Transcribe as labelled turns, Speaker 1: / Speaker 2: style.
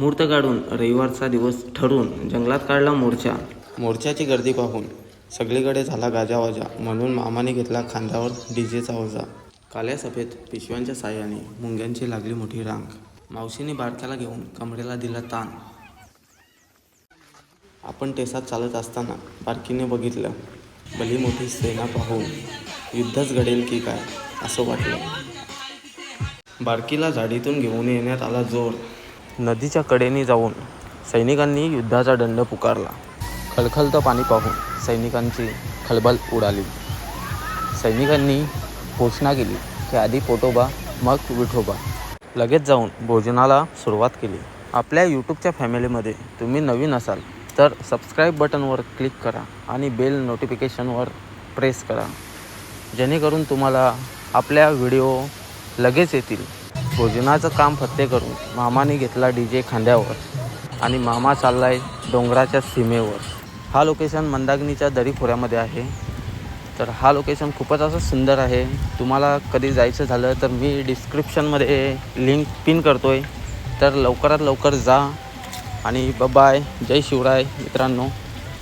Speaker 1: मुहूर्त काढून रविवारचा दिवस ठरवून जंगलात काढला मोर्चा. मोर्चाची गर्दी पाहून सगळीकडे झाला गाजावाजा म्हणून मामाने घेतला खांद्यावर डीजेचा ओझा. काल्या सफेद पिशव्यांच्या साह्याने मुंग्यांची लागली मोठी रांग. मावशीने बारक्याला घेऊन कमरेला दिला ताण. आपण टेसात चालत असताना बारकीने बघितलं भली मोठी सेना पाहून युद्धच घडेल की काय असं वाटलं. बारकीला झाडीतून घेऊन येण्यात आला जोर. नदीच्या कडेने जाऊन सैनिकांनी युद्धाचा दंड पुकारला. खलखलतं पाणी पाहून सैनिकांची खलबल उडाली. सैनिकांनी घोषणा केली की आधी पोटोबा मग विठोबा. लगेच जाऊन भोजनाला सुरुवात केली. आपल्या यूट्यूबच्या फॅमिलीमध्ये तुम्ही नवीन असाल तर सबस्क्राईब बटनवर क्लिक करा आणि बेल नोटिफिकेशनवर प्रेस करा. जेणेकरून तुम्हाला आपल्या व्हिडिओ लगेच येतील. भोजनाचं काम फत्ते करून मामाने घेतला डी जे खांद्यावर आणि मामा चाललाय डोंगराच्या सीमेवर. हा लोकेशन मंदाग्नीच्या दरी खोऱ्यामध्ये आहे. तर हा लोकेशन खूपच असं सुंदर आहे. तुम्हाला कधी जायचं झालं तर मी डिस्क्रिप्शनमध्ये लिंक पिन करतो आहे तर लवकरात लवकर जा आणि बाय जय शिवराय मित्रांनो.